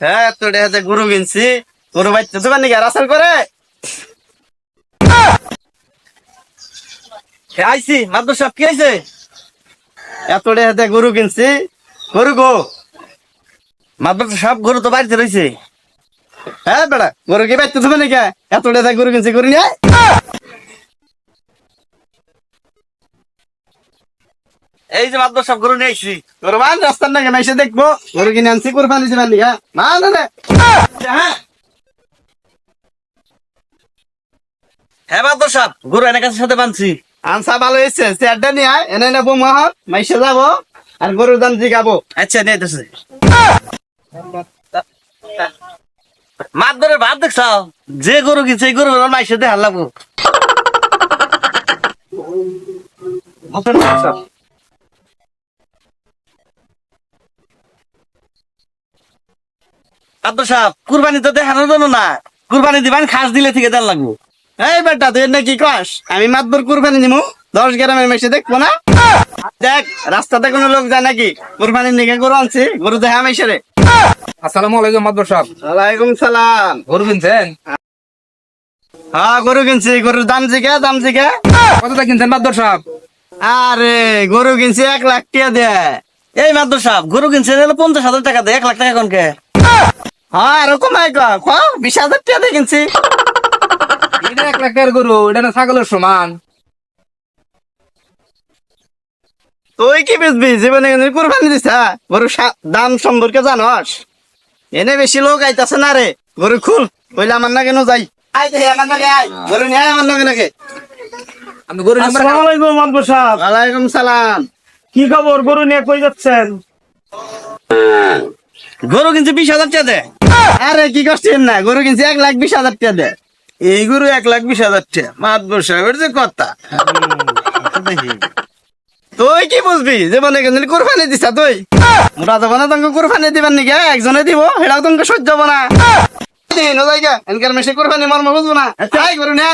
হ্যাঁ তো হাতে গরু কিনছি গরু তোমার নাকি করে। মাদ্র সাহেব কি এত হাতে গরু কিনছি, গরু গো। মাদ্র সব গরু তো বাড়িতে রয়েছে। হ্যাঁ বেড়া, গরু কি বাচ্চা তুমি নাকি এত গরু কিনছি, গরু নিয়ে এই যে মাদ্র সব গরু নিয়ে আইছি গরু মান রাস্তার নাকি এসে দেখব? গরু কিনে আনছি কোরবানি দিবেন না না না হ্যাঁ গরু এনে কাছে সাথে বানছি। আনসা ভালো হয়েছে চেয়ারটা নিয়ে আয়। এনে নেব মহৎ মাইসে যাব আর গরুর জিগাবো। আচ্ছা নিয়ে মাত ভাত দেখছাও? যে গরু কিনছে, এই গরু মাইসে দিয়ে আব্দুল সাহেব কুরবানি তো দেখানোর জন্য না। কুরবানি দিবেন খাস দিলে থেকে দেন লাগবো। এই বেটা তুই কি কস? আমি মাতবর কুরবানি নিমু। দশ গ্রামের মেসে দেখব না? দেখ রাস্তাতে কোনো লোক যায় নাকি? কুরবানি নিকে গরু আনছি গরু দেখা মেসে রে। আসসালামু আলাইকুম মাদবর সাহেব। ওয়ালাইকুম সালাম। গরু কিনছেন? হ্যাঁ গরু কিনছি গরুর দাম জিগে দাম জিগে। কতটা কিনছেন মাদবর সাহেব? আরে গরু কিনছি এক লাখ টাকা দে এই মাদ্র সাহেব গরু কিনছে পঞ্চাশ হাজার টাকা দে এক লাখ টাকা কোনকে? হ্যাঁ এরকম ক বিশ হাজার টাকা দিয়ে কিনছি। এটা এক লাখ টাকার গরু এটা না ছাগলের সমান। তুই কি জীবনে কুরবানি হ্যাঁ? গরু দাম সম্পর্কে জানস? এনে বেশি লোক আইতাছে না রে। গরু খুল কইলে আমার না কেন যাই। আই দেখি আমার নাকি আই গরু নিয়ে আমার নাকি নাকি আমি গরু নাম্বার আসসালামু আলাইকুম মাদবর সাহেব। ওয়ালাইকুম সালাম। কি খবর? গরু নিয়ে কই যাচ্ছেন? গরু কিনছে বিশ হাজার টাকা আরে কি করছেন না? গরু কিনছে এক লাখ বিশ হাজার টাকা দে এই গরু এক লাখ বিশ হাজার টাকা। মাতবর সাহেবের যে কথা। তুই কি বুঝবি? জীবনে কোনদিন কুরবানি দিছা তুই? মোটা যাব না তোমাকে কুরবানি দিবেন নাকি? হ্যাঁ? একজনে দিব সেটাও তোমাকে সহ্য হব না। এনকার মেশে কুরবানি মর্ম বুঝব না। চাই গরু নে।